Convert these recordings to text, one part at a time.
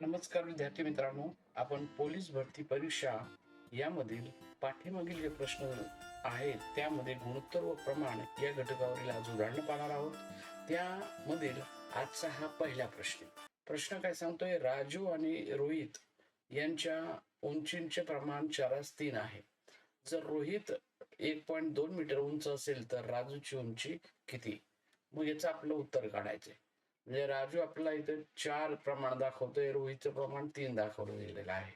नमस्कार विद्यार्थी मित्रांनो आपण पोलीस भरती परीक्षा यामधील पाठीमागील जे प्रश्न आहेत त्यामध्ये गुणोत्तर व प्रमाण या घटकावरील आज उदाहरण पाहणार आहोत. त्यामधील आजचा हा पहिला प्रश्न. प्रश्न काय सांगतोय? राजू आणि रोहित यांच्या उंचींचे प्रमाण चारास तीन आहे. जर रोहित एक पॉईंट दोन मीटर उंच असेल तर राजूची उंची किती? मग याचं आपलं उत्तर काढायचंय. म्हणजे राजू आपला इथं चार प्रमाण दाखवतोय रोहितचं प्रमाण तीन दाखवलं गेलेलं आहे.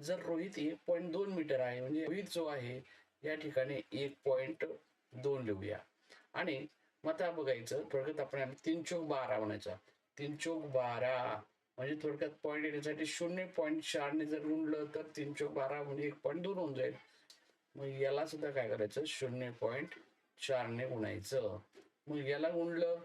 जर रोहित एक पॉईंट दोन मीटर आहे म्हणजे रोहित जो आहे या ठिकाणी एक पॉईंट दोन लिहूया. आणि मग आता बघायचं थोडक्यात आपण तीन चौक बारा म्हणायचा. तीन चौक बारा म्हणजे थोडक्यात पॉईंट येण्यासाठी शून्य पॉईंट चारने जर गुंडलं तर तीन चौक बारा म्हणजे एक पॉईंट दोन होऊन जाईल. मग याला सुद्धा काय करायचं? शून्य पॉईंट चारने गुणायचं. मग याला गुंडलं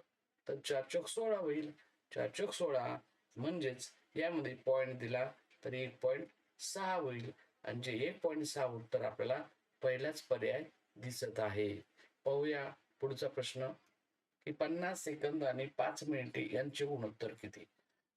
तर चार चौक सोळा होईल. चार चौक सोळा म्हणजेच यामध्ये पॉईंट दिला तर एक पॉईंट सहा होईल. आणि जे एक पॉईंट सहा उत्तर आपल्याला पहिलाच पर्याय दिसत आहे. पाहूया पुढचा प्रश्न. की पन्नास सेकंद आणि पाच मिनिटे यांचे गुणोत्तर किती?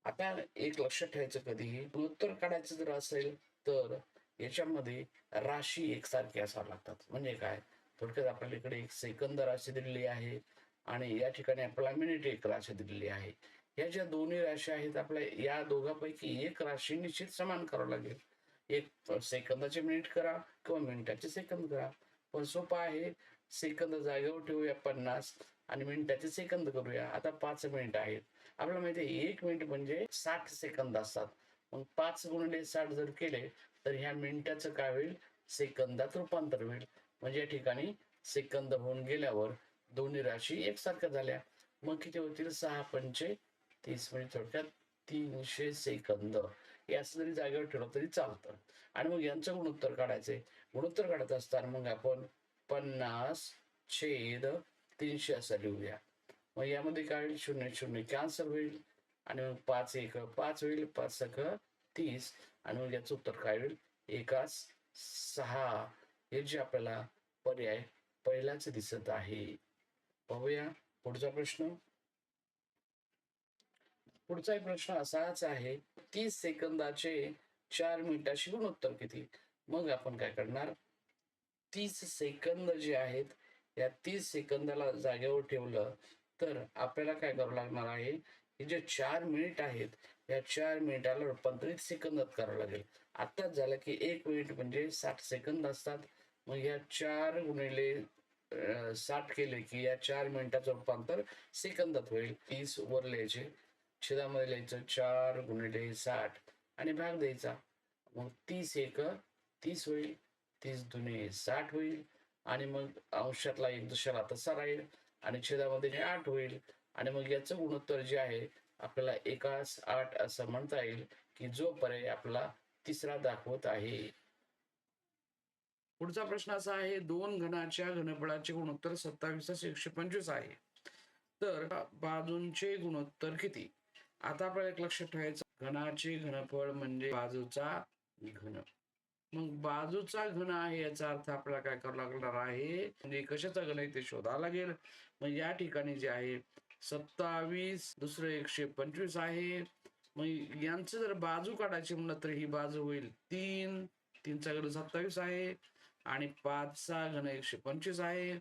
आता एक लक्षात ठेवायचं कधीही गुणोत्तर काढायचं जर असेल तर याच्यामध्ये राशी एकसारखी असाव्या लागतात. म्हणजे काय? थोडक्यात आपल्याकडे एक सेकंद राशी दिलेली आहे. आणि या ठिकाणी आपल्याला मिनिट एक राशी दिलेली आहे. या ज्या दोन्ही राशी आहेत आपल्या या दोघांपैकी एक राशी निश्चित समान करावं लागेल. एक सेकंदाचे मिनिट करा किंवा मिनिटाचे सेकंद करा. पण सोपं आहे सेकंद जागेवर ठेवूया पन्नास आणि मिनिटाचे सेकंद करूया. आता पाच मिनिट आहेत. आपल्याला माहिती आहे एक मिनिट म्हणजे साठ सेकंद असतात. मग पाच गुणिले साठ जर केले तर ह्या मिनिटाचं काय होईल? सेकंदात रूपांतर होईल. म्हणजे या ठिकाणी सेकंद होऊन गेल्यावर दोन्ही राशी एकसारख्या झाल्या. मग किती होतील? सहा पंचे तीस म्हणजे थोडक्यात तीनशे सेकंद. हे असं जरी जागेवर ठेवलं तरी चालतं. आणि मग यांचं गुणोत्तर काढायचे. गुणोत्तर काढत असताना मग आपण पन्नास छेद तीनशे असं लिहूया. मग यामध्ये काय होईल? शून्य शून्य कॅन्सल होईल. आणि मग पाच एक पाच होईल. पाच सख तीस. आणि मग याचं उत्तर काय होईल? एकास सहा. हे जे आपल्याला पर्याय पहिलाच दिसत आहे. पाहूया. पुढचा प्रश्न. पुढचा एक प्रश्न असाच आहे तीस सेकंदाचे चार मिनिटाशी गुणोत्तर किती? मग आपण काय करणार? तीस सेकंद जे आहेत या तीस सेकंदाला जागेवर ठेवलं तर आपल्याला काय करावं लागणार आहे? हे जे चार मिनिट आहेत या चार मिनिटाला रूपांतरित सेकंदात करावं लागेल. आत्ताच झालं की एक मिनिट म्हणजे साठ सेकंद असतात. मग या चार गुणिले साठ केले की या चार मिनिटाचं रूपांतर सेकंदात होईल. तीस वर लिहायचे. छेदामध्ये लिहायचं चार गुणिले साठ आणि भाग द्यायचा. मग तीस एक तीस होईल. तीस दुने साठ होईल. आणि मग अंशातला एक दुसऱ्याला तसा राहील आणि छेदामध्ये हे आठ होईल. आणि मग याचं गुणोत्तर जे आहे आपल्याला एकास आठ असं म्हणता येईल की जो पर्याय आपला तिसरा दाखवत आहे. पुढचा प्रश्न असा आहे दोन घनाच्या घनफळाचे गुणोत्तर सत्तावीस एकशे पंचवीस आहे. तर बाजूंचे गुणोत्तर किती? आता आपल्याला एक लक्षात ठेवायचं घनाचे घनफळ म्हणजे बाजूचा घन. मग बाजूचा घन आहे याचा अर्थ आपल्याला काय करावं लागणार आहे? म्हणजे कशाचा घन आहे ते शोधावं लागेल. मग या ठिकाणी जे आहे सत्तावीस दुसरं एकशे पंचवीस आहे. मग यांचं जर बाजू काढायची म्हणलं तर ही बाजू होईल तीन. तीनचा घन सत्तावीस आहे. आणि पाच सहा घन एकशे पंचवीस आहे.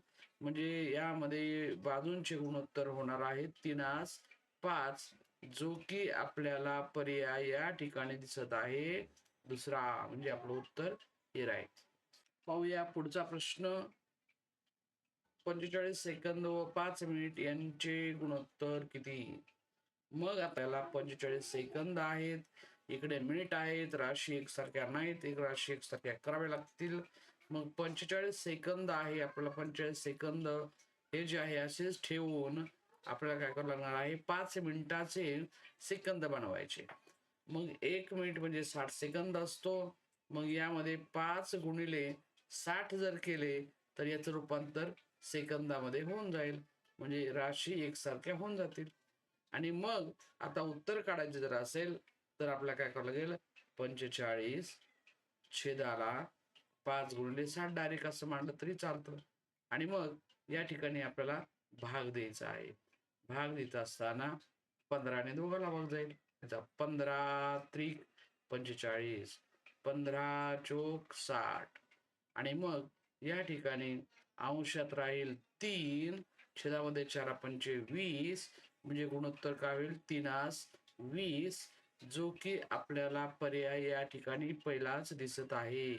म्हणजे यामध्ये बाजूंचे गुणोत्तर होणार आहे तीनास पाच जो की आपल्याला पर्याय या ठिकाणी दिसत आहे. दुसरा म्हणजे आपलं उत्तर हे राहील. पाहूया पुढचा प्रश्न. पंचेचाळीस सेकंद व पाच मिनिट यांचे गुणोत्तर किती? मग आपल्याला पंचेचाळीस सेकंद आहेत. इकडे मिनिट आहेत. राशी एकसारख्या नाहीत. एक राशी एकसारख्या कराव्या लागतील. मग पंचेचाळीस सेकंद आहे आपल्याला पंचेचाळीस सेकंद हे जे आहे असेच ठेवून आपल्याला काय करावं लागणार आहे? पाच मिनिटाचे सेकंद बनवायचे. मग एक मिनिट म्हणजे साठ सेकंद असतो. मग यामध्ये पाच गुणिले साठ जर केले तर याचं रूपांतर सेकंदामध्ये होऊन जाईल. म्हणजे राशी एकसारख्या होऊन जातील. आणि मग आता उत्तर काढायचे जर असेल तर आपल्याला काय करावं लागेल? पंचेचाळीस छेदाला पाच गुणले साठ डायरेक्ट असं मांडलं तरी चालतं. आणि मग या ठिकाणी आपल्याला भाग द्यायचा आहे. भाग देत असताना पंधराने दोघाला भाग जाईल. पंधरा त्रिक पंचेचाळीस पंधरा चोक साठ. आणि मग या ठिकाणी अंशात राहील तीन छेदामध्ये चार पंचे वीस म्हणजे गुणोत्तर काय होईल? तीनास वीस जो की आपल्याला पर्याय या ठिकाणी पहिलाच दिसत आहे.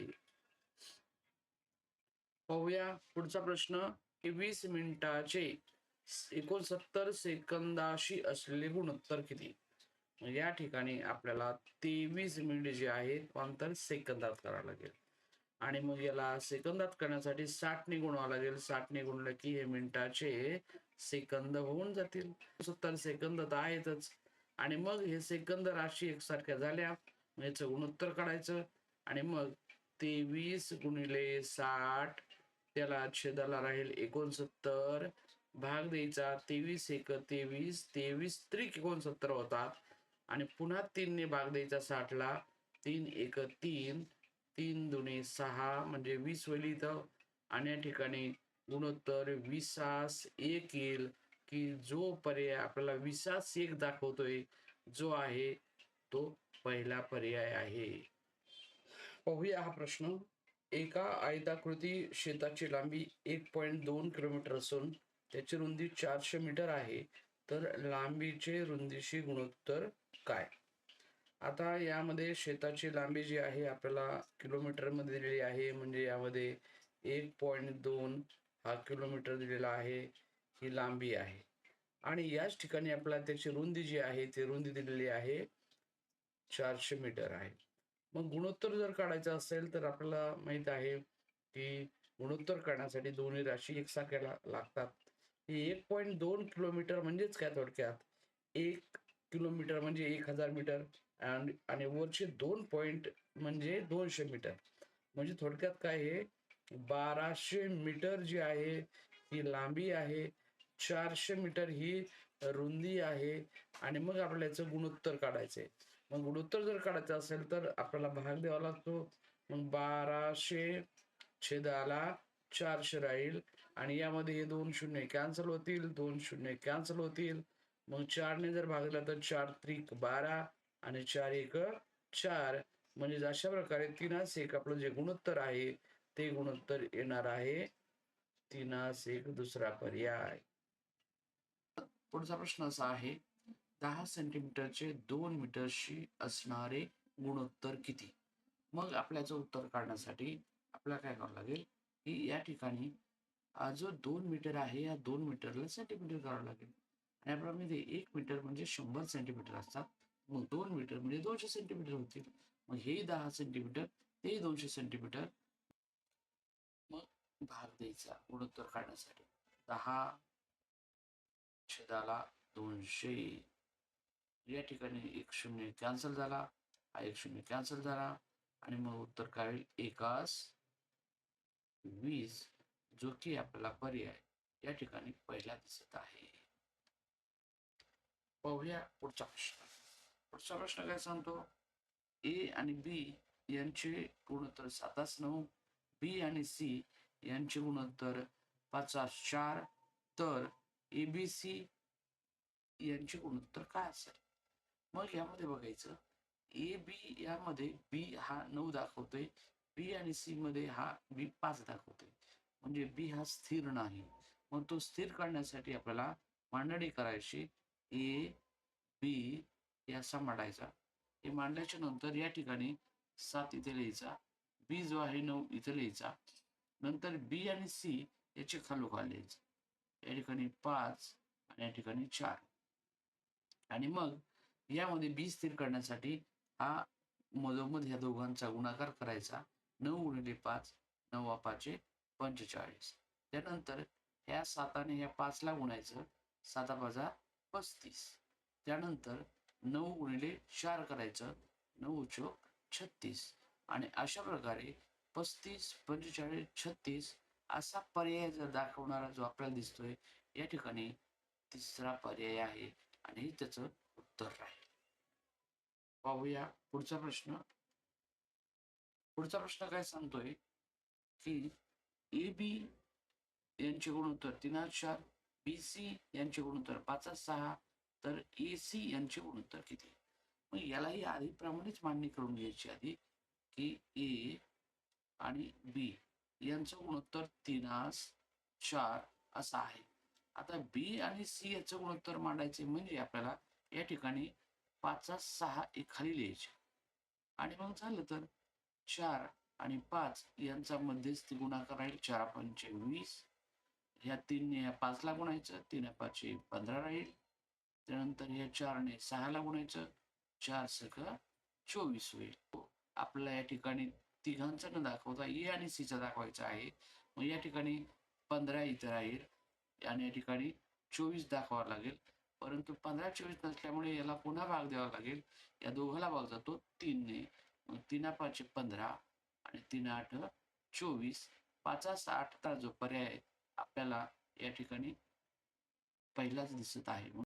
पाहूया पुढचा प्रश्न. की वीस मिनिटाचे एकोणसत्तर सेकंदाशी असलेले गुणोत्तर किती? या ठिकाणी आपल्याला तेवीस मिनिट जे आहेत अंतर सेकंदात करावं लागेल. आणि मग याला सेकंदात करण्यासाठी साठने गुणवावं लागेल. साठने गुणलं की हे मिनिटाचे सेकंद होऊन जातील. सत्तर सेकंद तर आहेतच. आणि मग हे सेकंद राशी एकसारख्या झाल्या. याचं गुणोत्तर काढायचं. आणि मग तेवीस गुणिले साठ त्याला छेदाला राहील एकोणसत्तर भाग द्यायचा. तेवीस एक तेवीस तेवीस त्रिक एकोणसत्तर होतात आणि पुन्हा तीनने भाग द्यायचा साठला. तीन एक तीन तीन दुने सहा म्हणजे वीस होईल इथं. आणि या ठिकाणी गुणोत्तर विसास एक येईल. की जो पर्याय आपल्याला विसास एक दाखवतोय जो आहे तो पहिला पर्याय आहे. पाहूया हा प्रश्न. एका आयताकृती शेताची लांबी एक पॉईंट दोन किलोमीटर असून त्याची रुंदी चारशे मीटर आहे तर लांबीचे रुंदीशी गुणोत्तर काय? आता यामध्ये शेताची लांबी जी आहे आपल्याला किलोमीटरमध्ये दिलेली आहे म्हणजे यामध्ये एक पॉईंट दोन हा किलोमीटर दिलेला आहे ही लांबी आहे. आणि याच ठिकाणी आपल्याला त्याची रुंदी जी आहे ती रुंदी दिलेली आहे चारशे मीटर आहे. मग गुणोत्तर जर काढायचं असेल तर आपल्याला माहीत आहे की गुणोत्तर काढण्यासाठी दोन्ही राशी एकसारख्या लागतात. एक पॉईंट दोन किलोमीटर म्हणजेच काय थोडक्यात? एक किलोमीटर म्हणजे एक हजार मीटर आणि आणि वरचे दोन पॉईंट म्हणजे दोनशे मीटर म्हणजे थोडक्यात काय हे बाराशे मीटर जी आहे ही लांबी आहे चारशे मीटर ही रुंदी आहे आणि मग आपल्याचं गुणोत्तर गुणोत्तर आहे मग गुणोत्तर जर काढायचं असेल तर आपल्याला भाग द्यावा लागतो. मग बाराशे छेदाला चारशे राहील. आणि यामध्ये हे दोन शून्य कॅन्सल होतील दोन शून्य कॅन्सल होतील. मग चारने जर भागला तर चार त्रिक बारा आणि चार एक चार. म्हणजे अशा प्रकारे तीनास एक आपलं जे गुणोत्तर आहे ते गुणोत्तर येणार आहे. तीनास एक दुसरा पर्याय. पुढचा प्रश्न असा आहे दहा सेंटीमीटरचे दोन मीटरशी असणारे गुणोत्तर किती? मग आपल्याचं उत्तर काढण्यासाठी आपल्याला काय करावं लागेल? की या ठिकाणी जो दोन मीटर आहे या दोन मीटरला सेंटीमीटर करावं लागेल. आणि आपल्यामध्ये एक मीटर म्हणजे शंभर सेंटीमीटर असतात. मग दोन मीटर म्हणजे दोनशे सेंटीमीटर होतील मग हे दहा सेंटीमीटर ते दोनशे सेंटीमीटर मग भाग द्यायचा गुणोत्तर काढण्यासाठी. दहा छेदाला दोनशे. या ठिकाणी एक शून्य कॅन्सल झाला. हा एक शून्य कॅन्सल झाला. आणि मग उत्तर काय होईल एकास वीस जो की आपल्याला पर्याय या ठिकाणी पहिला दिसत आहे. पाहूया पुढचा प्रश्न. पुढचा प्रश्न काय सांगतो? ए आणि बी यांचे गुणोत्तर सातास नऊ बी आणि सी यांचे गुणोत्तर पाचास चार तर ए बी सी यांचे गुणोत्तर काय असेल? मग यामध्ये बघायचं ए बी यामध्ये बी हा नऊ दाखवतोय बी आणि सी मध्ये हा बी पाच दाखवतोय. म्हणजे बी हा स्थिर नाही. मग तो स्थिर करण्यासाठी आपल्याला मांडणी करायची ए बी हे असा मांडायचा हे मांडल्याच्या नंतर या ठिकाणी सात इथे लिहायचा बी जो आहे नऊ इथे लिहायचा. नंतर बी आणि सी याचे खालोखाल लिहायचे. या ठिकाणी पाच आणि या ठिकाणी चार. आणि मग यामध्ये बी स्थिर करण्यासाठी हा मधोमध ह्या दोघांचा गुणाकार करायचा. नऊ गुणिले पाच नऊ पाचे पंचेचाळीस. त्यानंतर ह्या साताने ह्या पाचला गुणायचं साता पाचा पस्तीस. त्यानंतर नऊ गुणिले चार करायचं नऊ चोक छत्तीस. आणि अशा प्रकारे पस्तीस पंचेचाळीस छत्तीस असा पर्याय जर दाखवणारा जो आपल्याला दिसतोय या ठिकाणी तिसरा पर्याय आहे. आणि त्याचं उत्तर राहील पाहूया पुढचा प्रश्न. पुढचा प्रश्न काय सांगतोय? की ए बी यांचे गुणोत्तर तीन चार बी सी यांचे गुणोत्तर पाच सहा तर ए सी यांचे गुणोत्तर किती? मग यालाही आधीप्रमाणेच मान्य करून घ्यायची आधी की ए आणि बी यांचं गुणोत्तर तीनास चार असं आहे. आता बी आणि सी याचं गुणोत्तर मांडायचे म्हणजे आपल्याला या ठिकाणी पाचचा सहा एक खाली लिहायचे. आणि मग झालं तर चार आणि पाच यांचा मध्यस्थी गुणाकार राहील चार पंचे वीस. ह्या तीनने या पाचला गुणायचं तीन पाचशे पंधरा राहील. त्यानंतर ह्या चारने सहाला गुणायचं चार सख चोवीस होईल. आपल्याला या ठिकाणी तिघांचा न दाखवता ए आणि सीचा दाखवायचा आहे. मग या ठिकाणी पंधरा इथं राहील आणि या ठिकाणी चोवीस दाखवावं लागेल. परंतु पंधरा चोवीस नसल्यामुळे याला पुन्हा भाग द्यावा लागेल. या दोघाला भाग जातो तीनने. मग तीना पाचशे पंधरा आणि तीन आठ चोवीस. पाचा साठचा जो पर्याय आपल्याला या ठिकाणी पहिलाच दिसत आहे.